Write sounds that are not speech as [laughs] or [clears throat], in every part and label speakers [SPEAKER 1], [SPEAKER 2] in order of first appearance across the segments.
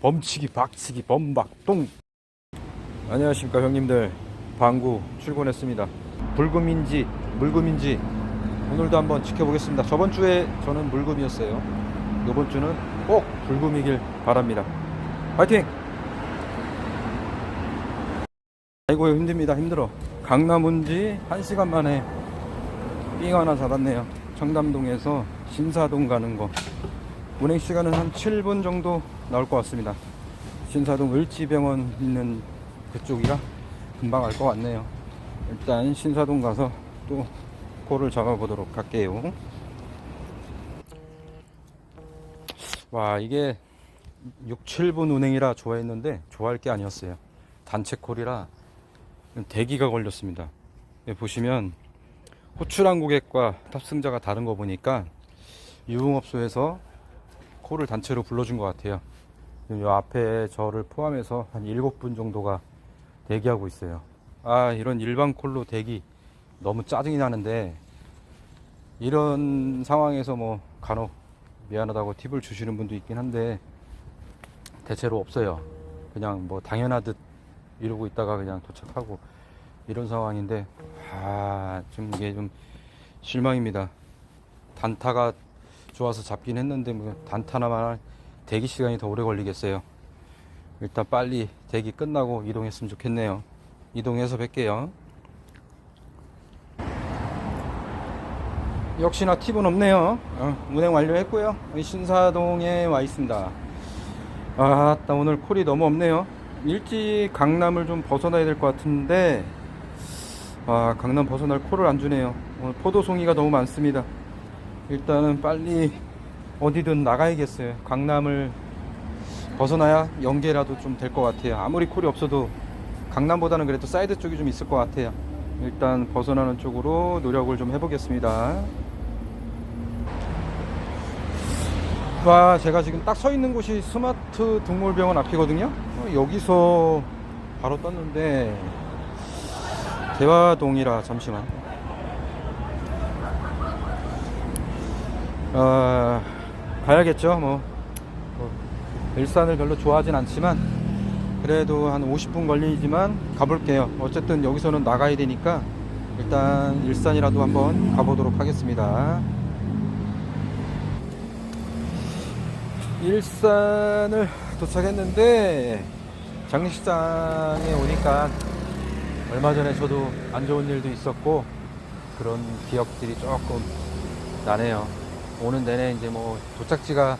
[SPEAKER 1] 범치기 박치기 범박동. 안녕하십니까 형님들. 방구 출근했습니다. 불금인지 물금인지 오늘도 한번 지켜보겠습니다. 저번 주에 저는 물금이었어요. 이번 주는 꼭 불금이길 바랍니다. 파이팅! 아이고 힘듭니다. 힘들어. 강남 온지 1시간 만에 삥 하나 잡았네요. 청담동에서 신사동 가는 거 운행 시간은 한 7분 정도 나올 것 같습니다. 신사동 을지병원 있는 그쪽이라 금방 알것 같네요. 일단 신사동 가서 또 코를 잡아보도록 할게요. 와, 이게 6, 7분 운행이라 좋아했는데 좋아할 게 아니었어요. 단체 콜이라 대기가 걸렸습니다. 여기 보시면 호출한 고객과 탑승자가 다른 거 보니까 유흥업소에서 콜을 단체로 불러준 것 같아요. 이 앞에 저를 포함해서 한 7분 정도가 대기하고 있어요. 아, 이런 일반 콜로 대기 너무 짜증이 나는데 이런 상황에서 뭐 간혹 미안하다고 팁을 주시는 분도 있긴 한데 대체로 없어요. 그냥 뭐 당연하듯 이러고 있다가 그냥 도착하고 이런 상황인데 아, 좀 이게 좀 실망입니다. 단타가 좋아서 잡긴 했는데 뭐 단타나만 대기 시간이 더 오래 걸리겠어요. 일단 빨리 대기 끝나고 이동했으면 좋겠네요. 이동해서 뵐게요. 역시나 팁은 없네요. 어, 운행 완료했고요. 신사동에 와 있습니다. 아, 나 오늘 콜이 너무 없네요. 일찍 강남을 좀 벗어나야 될 것 같은데, 아, 강남 벗어날 콜을 안 주네요. 오늘 포도송이가 너무 많습니다. 일단은 빨리 어디든 나가야겠어요. 강남을 벗어나야 연계라도 좀 될 것 같아요. 아무리 콜이 없어도 강남보다는 그래도 사이드 쪽이 좀 있을 것 같아요. 일단 벗어나는 쪽으로 노력을 좀 해보겠습니다. 와, 제가 지금 딱 서 있는 곳이 스마트 동물병원 앞이거든요. 어, 여기서 바로 떴는데 대화동이라 잠시만. 어, 가야겠죠. 뭐, 뭐, 일산을 별로 좋아하진 않지만 그래도 한 50분 걸리지만 가볼게요. 어쨌든 여기서는 나가야 되니까 일단 일산이라도 한번 가보도록 하겠습니다. 일산을 도착했는데 장례식장에 오니까 얼마 전에 저도 안 좋은 일도 있었고 그런 기억들이 조금 나네요. 오는 내내 이제 뭐 도착지가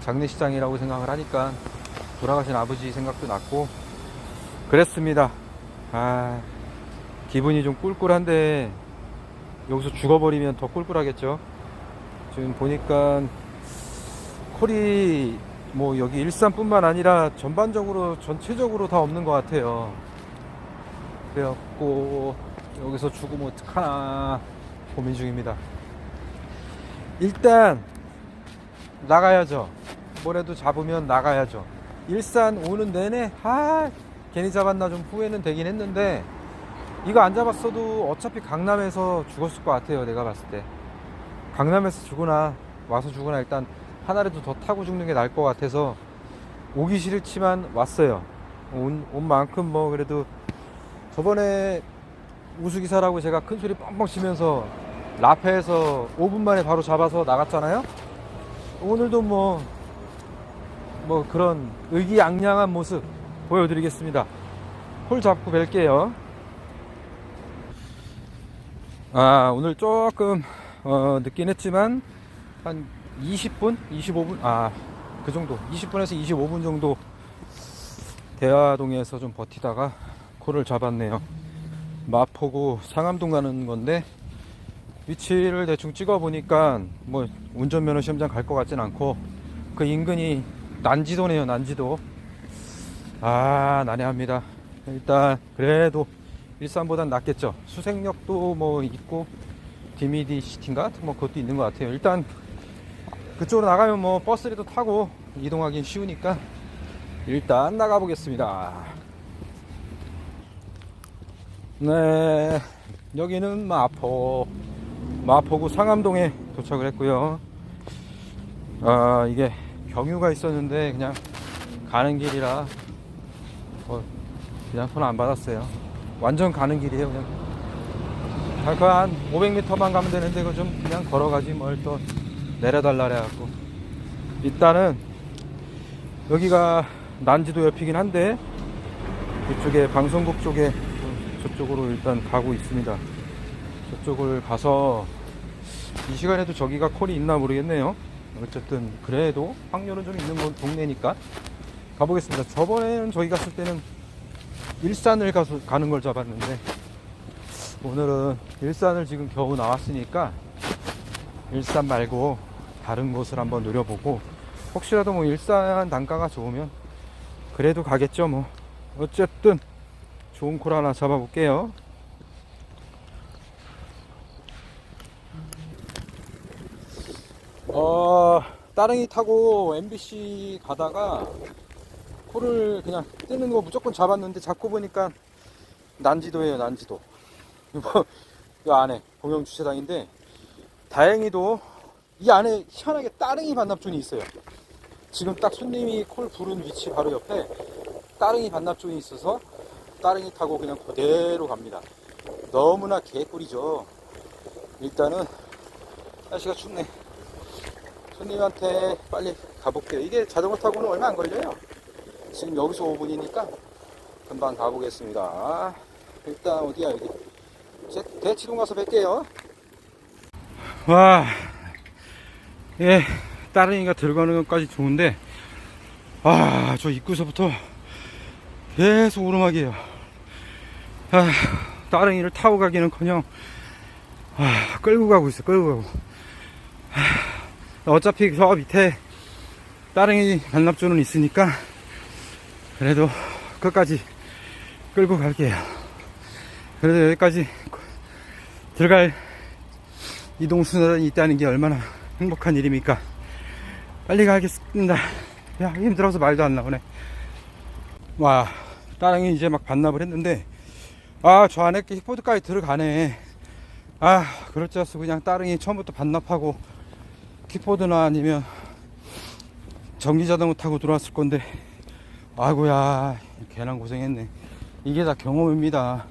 [SPEAKER 1] 장례식장이라고 생각을 하니까 돌아가신 아버지 생각도 났고 그랬습니다. 아 기분이 좀 꿀꿀한데 여기서 죽어버리면 더 꿀꿀하겠죠. 지금 보니까 콜이 뭐 여기 일산뿐만 아니라 전반적으로 전체적으로 다 없는 것 같아요. 그래갖고 여기서 죽으면 어떡하나 고민 중입니다. 일단 나가야죠. 뭐라도 잡으면 나가야죠. 일산 오는 내내 아 괜히 잡았나 좀 후회는 되긴 했는데 이거 안 잡았어도 어차피 강남에서 죽었을 것 같아요. 내가 봤을 때 강남에서 죽으나 와서 죽으나 일단 하나라도 더 타고 죽는 게 나을 것 같아서 오기 싫지만 왔어요. 온, 온 만큼 뭐 그래도 저번에 우수기사라고 제가 큰 소리 뻥뻥 치면서 라페에서 5분 만에 바로 잡아서 나갔잖아요. 오늘도 뭐, 뭐 그런 의기양양한 모습 보여드리겠습니다. 홀 잡고 뵐게요. 아, 오늘 조금, 어, 늦긴 했지만, 한 20분? 25분? 아, 그 정도. 20분에서 25분 정도 대화동에서 좀 버티다가 코를 잡았네요. 마포구 상암동 가는 건데, 위치를 대충 찍어 보니까 뭐 운전면허 시험장 갈 것 같진 않고 그 인근이 난지도네요 난지도. 아 난해합니다. 일단 그래도 일산보단 낫겠죠. 수색역도 뭐 있고 디미디 시티인가? 뭐 그것도 있는 것 같아요. 일단 그쪽으로 나가면 뭐 버스라도 타고 이동하기 쉬우니까 일단 나가 보겠습니다. 네 여기는 마포 마포구 상암동에 도착을 했고요. 아 이게 경유가 있었는데 그냥 가는 길이라 뭐 그냥 손안 받았어요. 완전 가는 길이에요. 그냥 한 500m만 가면 되는데 그거 좀 그냥 걸어가지 뭘 또 내려달라 그래갖고 일단은 여기가 난지도 옆이긴 한데 이쪽에 방송국 쪽에 저쪽으로 일단 가고 있습니다. 저쪽을 가서 이 시간에도 저기가 콜이 있나 모르겠네요. 어쨌든 그래도 확률은 좀 있는 건 동네니까 가보겠습니다. 저번에는 저희 갔을 때는 일산을 가서 가는 걸 잡았는데 오늘은 일산을 지금 겨우 나왔으니까 일산 말고 다른 곳을 한번 노려보고 혹시라도 뭐 일산 단가가 좋으면 그래도 가겠죠 뭐 어쨌든 좋은 콜 하나 잡아볼게요 어 따릉이 타고 MBC 가다가 콜을 그냥 뜨는 거 무조건 잡았는데 잡고 보니까 난지도예요 난지도 [laughs] 뭐, 이 안에 공영 주차장인데 다행히도 이 안에 희한하게 따릉이 반납존이 있어요. 지금 딱 손님이 콜 부른 위치 바로 옆에 따릉이 반납존이 있어서 따릉이 타고 그냥 그대로 갑니다. 너무나 개꿀이죠. 일단은 날씨가 춥네. 손님한테 빨리 가볼게요. 이게 자전거 타고는 얼마 안 걸려요. 지금 여기서 5분이니까 금방 가보겠습니다. 일단 어디야 여기? 제 대치동 가서 뵐게요. 와, 예, 따릉이가 들어가는 것까지 좋은데, 아, 저 입구서부터 계속 오르막이에요. 아, 따릉이를 타고 가기는 커녕, 아, 끌고 가고 있어, 끌고 가고. 아, 어차피 저 밑에 따릉이 반납조는 있으니까, 그래도 끝까지 끌고 갈게요. 그래도 여기까지 들어갈 이동수단이 있다는 게 얼마나 행복한 일입니까? 빨리 가겠습니다. 야, 힘들어서 말도 안 나오네. 와, 따릉이 이제 막 반납을 했는데, 아, 저 안에 킥보드까지 들어가네. 아, 그럴 줄 알았어. 그냥 따릉이 처음부터 반납하고, 킥보드나 아니면 전기자동차 타고 들어왔을 건데, 아이고야, 괜한 고생했네. 이게 다 경험입니다.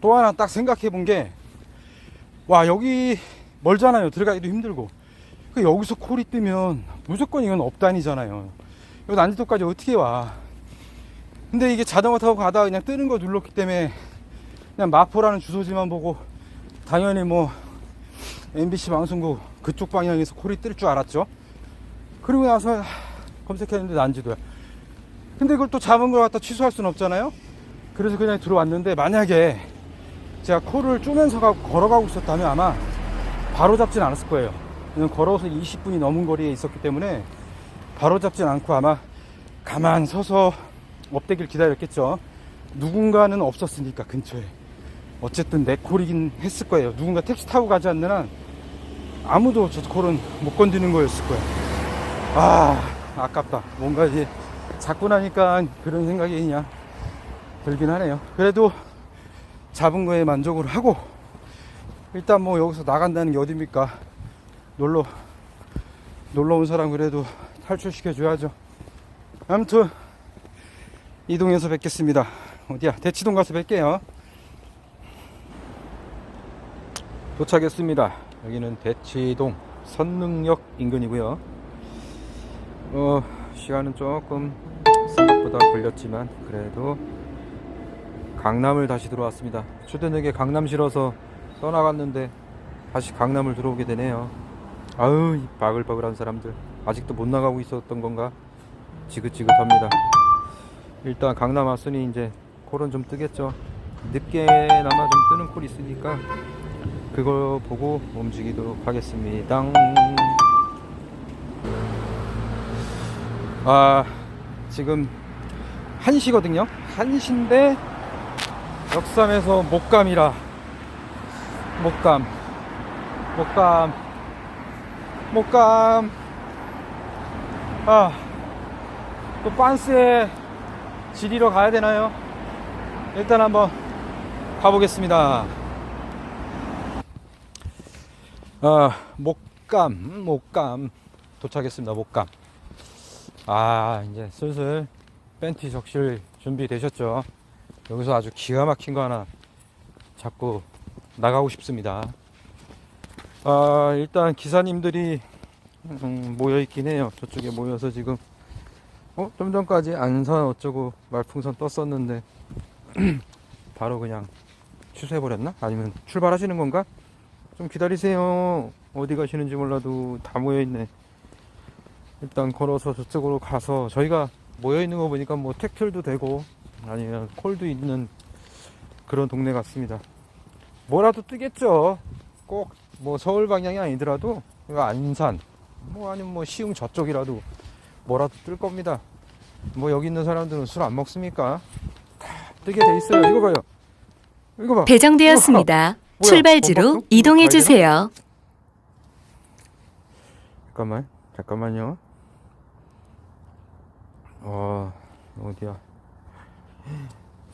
[SPEAKER 1] 또 하나 딱 생각해 본 게, 와, 여기 멀잖아요. 들어가기도 힘들고. 그 여기서 콜이 뜨면 무조건 이건 업단이잖아요. 여기 난지도까지 어떻게 와. 근데 이게 자전거 타고 가다가 그냥 뜨는 거 눌렀기 때문에 그냥 마포라는 주소지만 보고 당연히 뭐 MBC 방송국 그쪽 방향에서 콜이 뜰 줄 알았죠. 그리고 나서 검색했는데 난지도야. 근데 그걸 또 잡은 걸 갖다 취소할 수는 없잖아요. 그래서 그냥 들어왔는데 만약에 제가 콜을 쪼면서 가고 걸어가고 있었다면 아마 바로 잡진 않았을 거예요. 그냥 걸어서 20분이 넘은 거리에 있었기 때문에 바로 잡진 않고 아마 가만 서서 업되길 기다렸겠죠. 누군가는 없었으니까 근처에. 어쨌든 내 콜이긴 했을 거예요. 누군가 택시 타고 가지 않는 한 아무도 저 콜은 못 건드는 거였을 거예요. 아, 아깝다. 뭔가 이제 잡고 나니까 그런 생각이 그냥 들긴 하네요. 그래도 잡은 거에 만족을 하고 일단 뭐 여기서 나간다는 게 어딥니까? 놀러 놀러 온 사람 그래도 탈출시켜 줘야죠. 아무튼 이동에서 뵙겠습니다. 어디야? 대치동 가서 뵐게요. 도착했습니다. 여기는 대치동 선능역 인근이고요. 어, 시간은 조금 생각보다 걸렸지만 그래도 강남을 다시 들어왔습니다. 초저녁에 강남 실어서 떠나갔는데 다시 강남을 들어오게 되네요. 아유, 이 바글바글한 사람들. 아직도 못 나가고 있었던 건가? 지긋지긋합니다. 일단 강남 왔으니 이제 콜은 좀 뜨겠죠. 늦게나마 좀 뜨는 콜이 있으니까 그걸 보고 움직이도록 하겠습니다. 아, 지금 1시거든요. 1시인데 역삼에서 목감이라 목감 목감 목감 아또 빤스에 지리러 가야 되나요? 일단 한번 가보겠습니다 아 목감 목감 도착했습니다 목감 아 이제 슬슬 팬티 적실 준비되셨죠? 여기서 아주 기가 막힌 거 하나 잡고 나가고 싶습니다. 아, 일단 기사님들이 음, 모여 있긴 해요. 저쪽에 모여서 지금 어, 좀 전까지 안산 어쩌고 말풍선 떴었는데 [clears throat] 바로 그냥 취소해 버렸나? 아니면 출발하시는 건가? 좀 기다리세요. 어디 가시는지 몰라도 다 모여 있네. 일단 걸어서 저쪽으로 가서 저희가 모여 있는 거 보니까 뭐 택틀도 되고 아니면 콜도 있는 그런 동네 같습니다. 뭐라도 뜨겠죠. 꼭 뭐 서울 방향이 아니더라도 이거 안산 뭐 아니면 뭐 시흥 저쪽이라도 뭐라도 뜰 겁니다. 뭐 여기 있는 사람들은 술 안 먹습니까? 다 뜨게 돼 있어요. 이거 봐요. 이거 봐.
[SPEAKER 2] 배정되었습니다. 출발지로? 이동해? 주세요.
[SPEAKER 1] 잠깐만, 잠깐만요. 어, 어디야?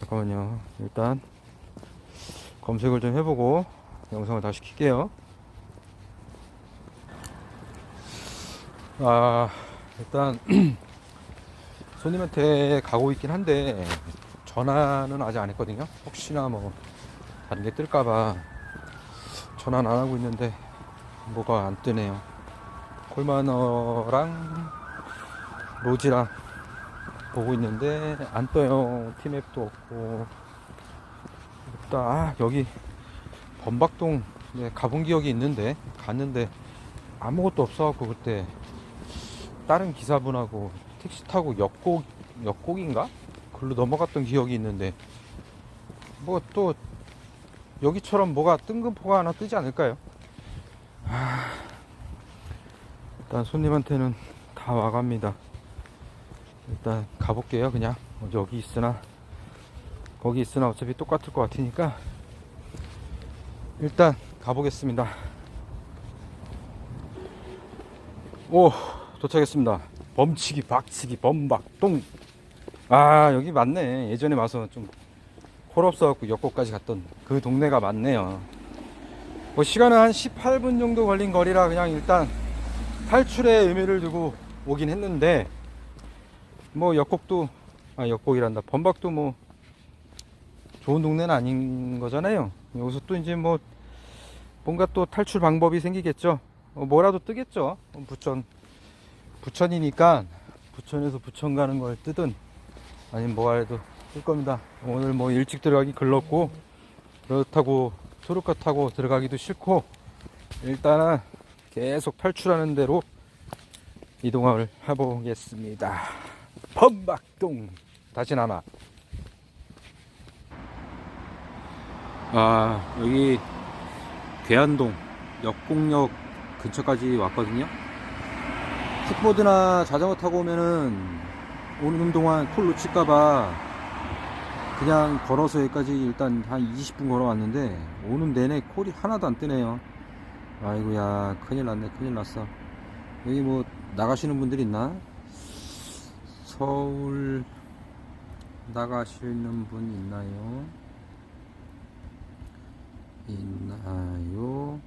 [SPEAKER 1] 잠깐만요. 일단 검색을 좀 해보고 영상을 다시 킬게요. 아, 일단 [clears throat] 손님한테 가고 있긴 한데 전화는 아직 안 했거든요. 혹시나 뭐 다른 게 뜰까봐 전화는 안 하고 있는데 뭐가 안 뜨네요. 콜마너랑 로지랑 보고 있는데 안 떠요. 티맵도 없고. 없다. 아, 여기 범박동 네, 가본 기억이 있는데 갔는데 아무것도 없어갖고 그때 다른 기사분하고 택시 타고 역곡 역곡인가? 글로 넘어갔던 기억이 있는데 뭐 또 여기처럼 뭐가 뜬금포가 하나 뜨지 않을까요? 일단 손님한테는 다 와갑니다. 일단 가볼게요. 그냥 뭐 여기 있으나 거기 있으나 어차피 똑같을 것 같으니까 일단 가보겠습니다. 오 도착했습니다. 범치기 박치기 범박동. 아 여기 맞네. 예전에 와서 좀 콜 없어갖고 역곡까지 갔던 그 동네가 맞네요. 뭐 시간은 한 18분 정도 걸린 거리라 그냥 일단 탈출의 의미를 두고 오긴 했는데 뭐 역곡도 아 역곡이란다. 범박도 뭐 좋은 동네는 아닌 거잖아요. 여기서 또 이제 뭐 뭔가 또 탈출 방법이 생기겠죠. 어, 뭐라도 뜨겠죠. 어, 부천 부천이니까 부천에서 부천 가는 걸 뜨든 아니면 뭐라도 뜰 겁니다 오늘 뭐 일찍 들어가기 글렀고 그렇다고 트루카 타고 들어가기도 싫고 일단은 계속 탈출하는 대로 이동을 해보겠습니다. 범박동 다시 나나. 아 여기 괴안동 역곡역 근처까지 왔거든요. 킥보드나 자전거 타고 오면은 오는 동안 콜 놓칠까봐 그냥 걸어서 여기까지 일단 한 20분 걸어왔는데 오는 내내 콜이 하나도 안 뜨네요. 아이고야 큰일 났네 큰일 났어. 여기 뭐 나가시는 분들 있나? 서울 나가시는 분 있나요? 있나요?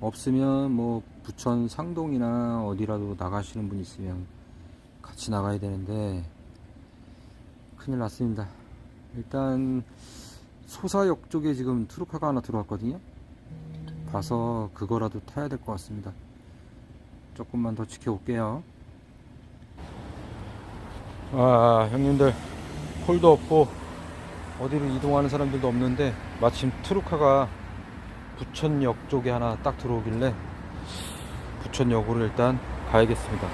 [SPEAKER 1] 없으면 뭐 부천 상동이나 어디라도 나가시는 분 있으면 같이 나가야 되는데 큰일 났습니다 일단 소사역 쪽에 지금 트루카가 하나 들어왔거든요 봐서 그거라도 타야 될 것 같습니다. 조금만 더 지켜볼게요. 아, 형님들, 콜도 없고, 어디로 이동하는 사람들도 없는데, 마침 트루카가 부천역 쪽에 하나 딱 들어오길래, 부천역으로 일단 가야겠습니다.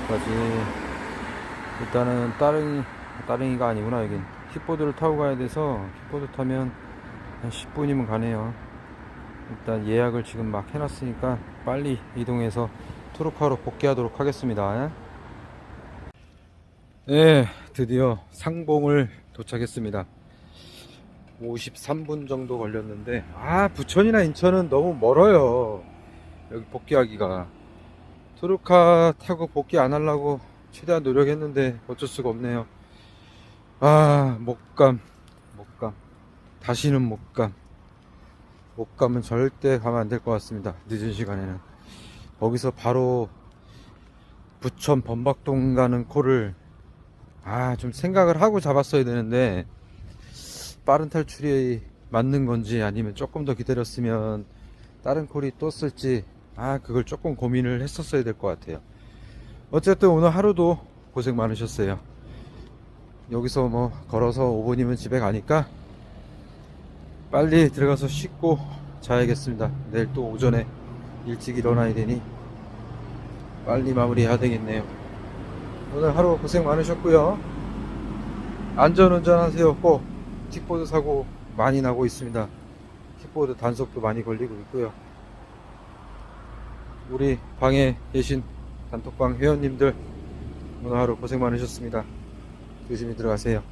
[SPEAKER 1] 여기까지, 일단은 따릉이, 따릉이가 아니구나, 여긴. 킥보드를 타고 가야 돼서, 킥보드 타면 한 10분이면 가네요. 일단 예약을 지금 막 해놨으니까 빨리 이동해서 트루카로 복귀하도록 하겠습니다. 네, 드디어 상봉을 도착했습니다. 53분 정도 걸렸는데, 아, 부천이나 인천은 너무 멀어요. 여기 복귀하기가. 트루카 타고 복귀 안 하려고 최대한 노력했는데 어쩔 수가 없네요. 아, 못감, 못감. 다시는. 못 가면 절대 가면 안 될 것 같습니다. 늦은 시간에는. 거기서 바로 부천 범박동 가는 코를 아, 좀 생각을 하고 잡았어야 되는데, 빠른 탈출이 맞는 건지 아니면 조금 더 기다렸으면 다른 콜이 떴을지, 아, 그걸 조금 고민을 했었어야 될 것 같아요. 어쨌든 오늘 하루도 고생 많으셨어요. 여기서 뭐 걸어서 5분이면 집에 가니까 빨리 들어가서 씻고 자야겠습니다. 내일 또 오전에 일찍 일어나야 되니 빨리 마무리해야 되겠네요. 오늘 하루 고생 많으셨고요. 안전운전 하세요. 꼭 킥보드 사고 많이 나고 있습니다. 킥보드 단속도 많이 걸리고 있고요. 우리 방에 계신 단톡방 회원님들 오늘 하루 고생 많으셨습니다. 조심히 들어가세요.